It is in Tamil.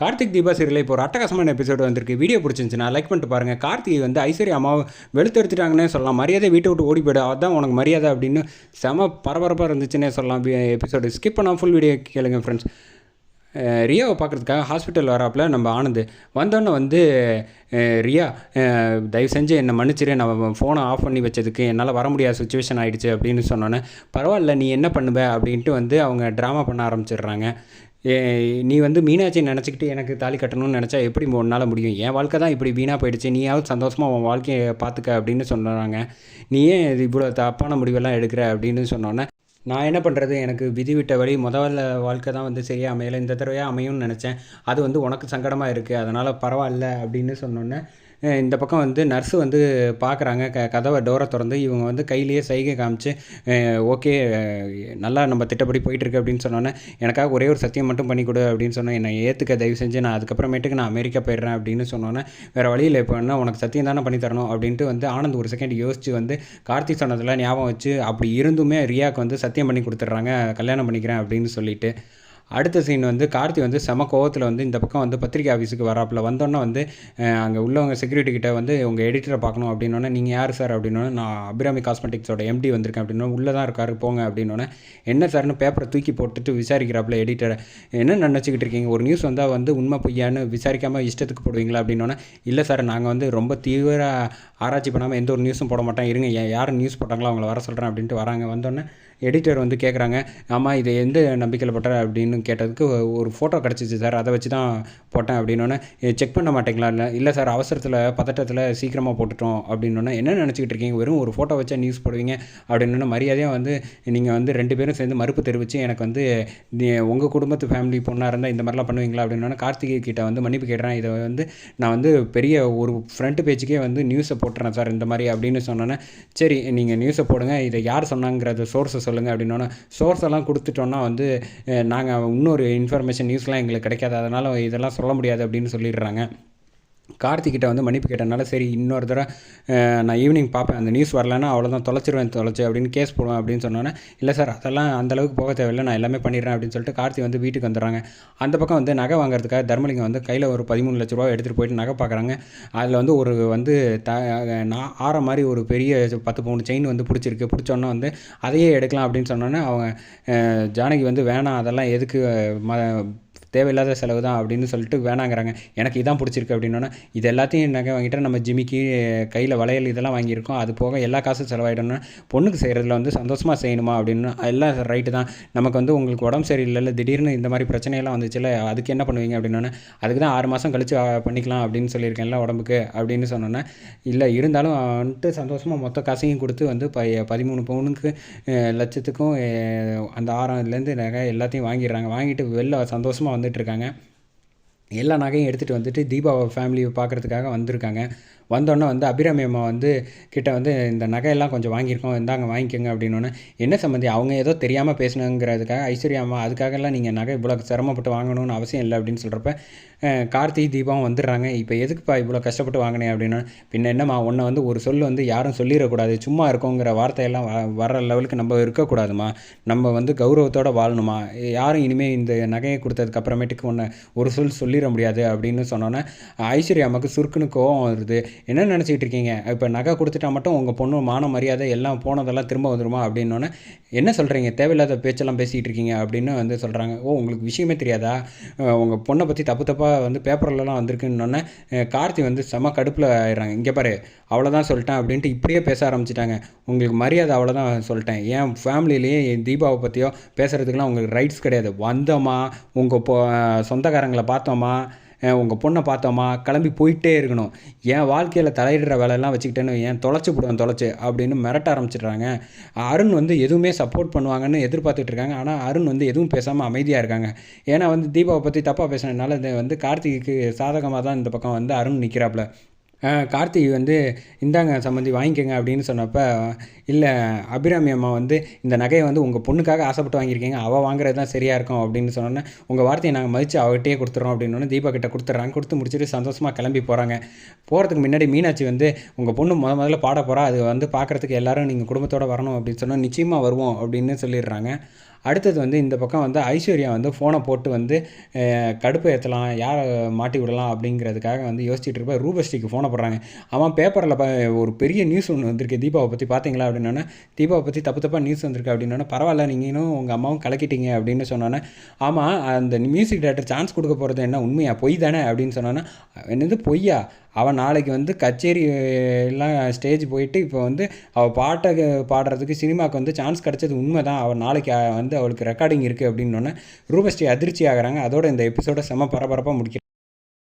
கார்த்திக் தீபா சீரியல் இப்போ ஒரு அட்டகாசமான எபிசோடு வந்திருக்கு. வீடியோ பிடிச்சிருந்துச்சுன்னா லைக் பண்ணிட்டு பாருங்கள் கார்த்திகை வந்து ஐஸ்வர்யா அம்மாவை வெளுத்தெடுத்துட்டாங்கன்னே சொல்லலாம். மரியாதை வீட்டை விட்டு ஓடி போயிடும் அதான் உனக்கு மரியாதை அப்படின்னு செம பரபரப்பாக இருந்துச்சுன்னே சொல்லலாம். எபிசோடு ஸ்கிப் பண்ணால் ஃபுல் வீடியோ கேளுங்க ஃப்ரெண்ட்ஸ் ரியாவை பார்க்குறதுக்காக ஹாஸ்பிட்டல் வராப்புல நம்ம ஆனந்து வந்தோடனே வந்து ரியா தயவு செஞ்சு என்னை மன்னிச்சிரு. நான் ஃபோனை ஆஃப் பண்ணி வச்சதுக்கு என்னால் வர முடியாத சுச்சுவேஷன் ஆகிடுச்சு அப்படின்னு சொன்னோன்னே பரவாயில்ல நீ என்ன பண்ணுவ அப்படின்ட்டு வந்து அவங்க ட்ராமா பண்ண ஆரம்பிச்சிடுறாங்க. நீ வந்து மீனாட்சி நினச்சிக்கிட்டு எனக்கு தாலி கட்டணும்னு நினச்சா எப்படி உன்னால் முடியும்? என் வாழ்க்கை தான் இப்படி வீணாக போயிடுச்சு. நீயாவது சந்தோஷமாக உன் வாழ்க்கையை பார்த்துக்க அப்படின்னு சொன்னாங்க. நீ ஏன் இது இவ்வளோ தப்பான முடிவெல்லாம் எடுக்கிற அப்படின்னு சொன்னோன்னே நான் என்ன பண்ணுறது எனக்கு விதி விட்ட வழி முதல்ல வாழ்க்கை தான் வந்து சரியாக அமையலை. இந்த தடவையாக அமையும்னு நினச்சேன். அது வந்து உனக்கு சங்கடமாக இருக்குது அதனால் பரவாயில்ல அப்படின்னு சொன்னோன்னே இந்த பக்கம் வந்து நர்ஸு வந்து பார்க்குறாங்க. க கதவை டோரை திறந்து இவங்க வந்து கையிலேயே சைகை காமிச்சு ஓகே நல்லா நம்ம திட்டப்படி போயிட்டுருக்கு அப்படின்னு சொன்னோன்னே எனக்காக ஒரே ஒரு சத்தியம் மட்டும் பண்ணி கொடு அப்படின்னு சொன்னேன் என்னை ஏற்றுக்க தயவு செஞ்சு நான் அதுக்கப்புறமேட்டுக்கு நான் அமெரிக்கா போயிடுறேன் அப்படின்னு சொன்னோன்னே வேறு வழியில் இப்போ என்ன உனக்கு சத்தியம் தானே பண்ணி தரணும் அப்படின்ட்டு வந்து ஆனந்த் ஒரு செகண்ட் யோசிச்சு வந்து கார்த்திக் சொன்னதெல்லாம் ஞாபகம் வச்சு அப்படி இருந்துமே ரியாவுக்கு வந்து சத்தியம் பண்ணி கொடுத்துட்றாங்க கல்யாணம் பண்ணிக்கிறேன் அப்படின்னு சொல்லிட்டு அடுத்த சீன் வந்து கார்த்தி வந்து செம கோவத்தில் வந்து இந்த பக்கம் வந்து பத்திரிக்கை ஆஃபீஸுக்கு வராப்புல. வந்தோன்னே வந்து அங்கே உள்ளவங்க செக்யூரிட்டி கிட்ட வந்து உங்கள் எடிட்டரை பார்க்கணும் அப்படின்னோடனே நீங்கள் யார் சார் அப்படின்னோடனே நான் அபிராமி காஸ்மெட்டிக்ஸோட எம்டி வந்திருக்கேன் அப்படின்னா உள்ளே தான் இருக்காரு போங்க அப்படின்னோடனே என்ன சார்னு பேப்பரை தூக்கி போட்டுட்டு விசாரிக்கிறாப்புல எடிட்டரை என்ன நினச்சிக்கிட்டு இருக்கீங்க? ஒரு நியூஸ் வந்தால் வந்து உண்மை பொய்யான்னு விசாரிக்காமல் இஷ்டத்துக்கு போடுவீங்களா? அப்படின்னோடனே இல்லை சார் நாங்கள் வந்து ரொம்ப தீவிர ஆராய்ச்சி பண்ணாமல் எந்த ஒரு நியூஸும் போட மாட்டோம். இருங்க யார் நியூஸ் போட்டாங்களோ அவங்கள வர சொல்கிறேன் அப்படின்ட்டு வராங்க. வந்தோடனே எடிட்டர் வந்து கேட்குறாங்க ஆமாம் இது எந்த நம்பிக்கையில் போட்டார் அப்படின்னு கேட்டதுக்கு ஒரு ஃபோட்டோ கிடச்சிச்சு சார் அதை வச்சு தான் போட்டேன். அப்படின்னோடனே செக் பண்ண மாட்டீங்களா? இல்லை இல்லை சார் அவசரத்தில் பதட்டத்தில் சீக்கிரமாக போட்டுட்டோம். அப்படின்னோடனே என்ன நினச்சிக்கிட்டு இருக்கீங்க? வெறும் ஒரு ஃபோட்டோ வச்சா நியூஸ் போடுவீங்க? அப்படின்னு மரியாதையாக வந்து நீங்கள் வந்து ரெண்டு பேரும் சேர்ந்து மறுப்பு தெரிவித்து எனக்கு வந்து உங்கள் குடும்பத்து ஃபேமிலி பொண்ணாக இருந்தால் இந்த மாதிரிலாம் பண்ணுவீங்களா? அப்படின்னோடனே கார்த்திகை கிட்ட வந்து மன்னிப்பு கேட்குறேன் இதை வந்து நான் வந்து பெரிய ஒரு ஃப்ரண்ட் பேஜுக்கே வந்து நியூஸை போட்டுறேன் சார் இந்த மாதிரி. அப்படின்னு சொன்னோன்னே சரி நீங்கள் நியூஸை போடுங்க. இதை யார் சொன்னாங்கிறத சோர்ஸை சொல்லுங்கள் அப்படின்னோடனே சோர்ஸ் எல்லாம் கொடுத்துட்டோன்னா வந்து நாங்கள் இன்னொரு இன்ஃபர்மேஷன் நியூஸ்லாம் எங்களுக்கு கிடைக்காது. அதனால் இதெல்லாம் சொல்ல முடியாது அப்படின்னு சொல்லிடுறாங்க. கார்த்திகிட்ட வந்து மன்னிப்பு கேட்டனால சரி இன்னொரு தடவை நான் ஈவினிங் பார்ப்பேன். அந்த நியூஸ் வரலன்னா அவ்வளோதான் தொலைச்சிருவேன் தொலைச்சு அப்படின்னு கேஸ் போடுவேன் அப்படின்னு சொன்னோன்னே இல்லை சார் அதெல்லாம் அந்த அளவுக்கு போக தேவையில்லை. நான் எல்லாமே பண்ணிடுறேன் அப்படின்னு சொல்லிட்டு கார்த்தி வந்து வீட்டுக்கு வந்துடுறாங்க. அந்த பக்கம் வந்து நகை வாங்குறதுக்காக தர்மலிங்கம் வந்து கையில் ஒரு பதிமூணு லட்ச ரூபா எடுத்துகிட்டு போயிட்டு நகை பார்க்குறாங்க. அதில் வந்து ஒரு வந்து த நான் ஆற மாதிரி ஒரு பெரிய பத்து பவுன் செயின் வந்து பிடிச்சிருக்கு. பிடிச்சோன்னே வந்து அதையே எடுக்கலாம் அப்படின்னு சொன்னோன்னே அவங்க ஜானகி வந்து வேணாம் அதெல்லாம் எதுக்கு ம தேவையில்லாத செலவு தான் அப்படின்னு சொல்லிட்டு வேணாங்கிறாங்க. எனக்கு இதான் பிடிச்சிருக்கு அப்படின்னா இது எல்லாத்தையும் நகை வாங்கிட்டு நம்ம ஜிமிக்கு கையில் வளையல் இதெல்லாம் வாங்கியிருக்கோம். அது போக எல்லா காசும் செலவாயிடணும்னா பொண்ணுக்கு செய்கிறதுல வந்து சந்தோஷமாக செய்யணுமா அப்படின்னு எல்லாம் ரைட்டு தான். நமக்கு வந்து உங்களுக்கு உடம்பு சரியில்லைல்ல திடீர்னு இந்த மாதிரி பிரச்சனையெல்லாம் வந்துச்சுல அதுக்கு என்ன பண்ணுவீங்க அப்படின்னா அதுக்கு தான் ஆறு மாதம் கழிச்சு பண்ணிக்கலாம் அப்படின்னு சொல்லியிருக்கேன்ல உடம்புக்கு அப்படின்னு சொன்னோன்னே இல்லை இருந்தாலும் வந்துட்டு சந்தோஷமாக மொத்த காசையும் கொடுத்து வந்து ப பதிமூணு பவுனுக்கு லட்சத்துக்கும் அந்த ஆறாம்லேருந்து நகை எல்லாத்தையும் வாங்கிடுறாங்க. வாங்கிட்டு வெளில சந்தோஷமாக வந்து வந்துட்டுருக்காங்க. எல்லா நகையும் எடுத்துகிட்டு வந்துட்டு தீபாவை ஃபேமிலியை பார்க்குறதுக்காக வந்திருக்காங்க. வந்தோடனே வந்து அபிராமி அம்மா வந்து கிட்ட வந்து இந்த நகையெல்லாம் கொஞ்சம் வாங்கியிருக்கோம் இந்தாங்க வாங்கிக்கோங்க அப்படின்னோடனே என்ன சம்மந்தி அவங்க ஏதோ தெரியாமல் பேசணுங்கிறதுக்காக ஐஸ்வர்யா அம்மா அதுக்காகலாம் நீங்கள் நகை இவ்வளோ சிரமப்பட்டு வாங்கணும்னு அவசியம் இல்லை அப்படின்னு சொல்கிறப்ப கார்த்தி தீபாவும் வந்துடுறாங்க இப்போ எதுக்குப்பா இவ்வளோ கஷ்டப்பட்டு வாங்கினேன் அப்படின்னா பின்ன என்னம்மா உன்னை வந்து ஒரு சொல் வந்து யாரும் சொல்லிடக்கூடாது சும்மா இருக்கோங்கிற வார்த்தையெல்லாம் வ வர லெவலுக்கு நம்ம இருக்கக்கூடாதுமா நம்ம வந்து கௌரவத்தோடு வாழணுமா யாரும் இனிமேல் இந்த நகையை கொடுத்ததுக்கு அப்புறமேட்டுக்கு உன்னை ஒரு சொல் சொல்லி சொல்லிட முடியாது அப்படின்னு சொன்னோன்னே ஐஸ்வர்யா சுருக்குன்னு கோவம் வருது. என்ன நினச்சிக்கிட்டு இருக்கீங்க? இப்போ நகை கொடுத்துட்டா மட்டும் உங்கள் பொண்ணு மான மரியாதை எல்லாம் போனதெல்லாம் திரும்ப வந்துருமா? அப்படின்னோடனே என்ன சொல்கிறீங்க தேவையில்லாத பேச்செல்லாம் பேசிகிட்டு இருக்கீங்க. அப்படின்னு வந்து சொல்கிறாங்க ஓ உங்களுக்கு விஷயமே தெரியாதா? உங்கள் பொண்ணை பற்றி தப்பு தப்பாக வந்து பேப்பர்லலாம் வந்திருக்குன்னொன்னே கார்த்தி வந்து செம கடுப்பில் ஆயிடுறாங்க. இங்கே பாரு அவ்வளோதான் சொல்லிட்டேன் அப்படின்ட்டு இப்படியே பேச ஆரம்பிச்சிட்டாங்க. உங்களுக்கு மரியாதை அவ்வளோதான் சொல்லிட்டேன். என் ஃபேமிலியிலேயே என் தீபாவை பற்றியோ பேசுகிறதுக்குலாம் உங்களுக்கு ரைட்ஸ் கிடையாது. வந்தோமா உங்கள் சொந்தக்காரங்களை பார்த்தோமா உங்கள் பொண்ணை பார்த்தோமா கிளம்பி போயிட்டே இருக்கணும். என் வாழ்க்கையில் தலையிடுற வேலையெல்லாம் வச்சுக்கிட்டேன்னு ஏன் தொலைச்சி போடுவேன் தொலைச்சி அப்படின்னு மிரட்ட ஆரம்பிச்சிடுறாங்க. அருண் வந்து எதுவுமே சப்போர்ட் பண்ணுவாங்கன்னு எதிர்பார்த்துட்டு இருக்காங்க. ஆனால் அருண் வந்து எதுவும் பேசாமல் அமைதியாக இருக்காங்க. ஏன்னா வந்து தீபாவை பற்றி தப்பாக பேசினதுனால இது வந்து கார்த்திக்கு சாதகமாக தான் இந்த பக்கம் வந்து அருண் நிற்கிறாப்புல கார்த்தி வந்து இந்தாங்க சம்மந்தி வாங்கிக்கோங்க அப்படின்னு சொன்னப்போ இல்லை அபிராமி அம்மா வந்து இந்த நகையை வந்து உங்கள் பொண்ணுக்காக ஆசைப்பட்டு வாங்கியிருக்கீங்க. அவள் வாங்குறது தான் சரியாக இருக்கும். அப்படின்னு சொன்னோன்னே உங்கள் வார்த்தையை நாங்கள் மதித்து அவகிட்டே கொடுத்துறோம். அப்படின்னு தீபா கிட்ட கொடுத்துட்றாங்க. கொடுத்து முடிச்சுட்டு சந்தோஷமாக கிளம்பி போகிறாங்க போகிறதுக்கு முன்னாடி மீனாட்சி வந்து உங்கள் பொண்ணு முத முதல்ல பாட போகிறா அது வந்து பார்க்குறதுக்கு எல்லாரும் நீங்கள் குடும்பத்தோடு வரணும். அப்படின்னு சொன்னால் நிச்சயமாக வருவோம். அப்படின்னு சொல்லிடுறாங்க. அடுத்தது வந்து இந்த பக்கம் வந்து ஐஸ்வர்யா வந்து ஃபோனை போட்டு வந்து கடுப்பு ஏற்றலாம் யாரை மாட்டி விடலாம் அப்படிங்கிறதுக்காக வந்து யோசிச்சுட்டு இருப்ப. ரூபஸ்ரீக்கு ஃபோனை போடுறாங்க. அவன் பேப்பரில் ஒரு பெரிய நியூஸ் ஒன்று வந்திருக்கு. தீபாவை பற்றி பார்த்தீங்களா அப்படின்னா தீபாவை பற்றி தப்பு தப்பாக நியூஸ் வந்திருக்கு அப்படின்னா பரவாயில்ல நீங்களும் உங்கள் அம்மாவும் கலக்கிட்டீங்க அப்படின்னு சொன்னோன்னே ஆமாம் அந்த மியூசிக் டேரக்டர் சான்ஸ் கொடுக்க போகிறது என்ன? உண்மையா? பொய் தானே? அப்படின்னு சொன்னோன்னா என்னது பொய்யா? அவன் நாளைக்கு வந்து கச்சேரி எல்லாம் ஸ்டேஜ் போயிட்டு இப்போ வந்து அவள் பாட்டை பாடுறதுக்கு சினிமாவுக்கு வந்து சான்ஸ் கிடச்சது உண்மை தான் அவள் நாளைக்கு வந்து அவளுக்கு ரெக்கார்டிங் இருக்குது அப்படின்னோடனே ரூபஸ்ரீ அதிர்ச்சி ஆகிறாங்க. அதோட இந்த எபிசோட செம பரபரப்பாக முடிக்கிறாங்க.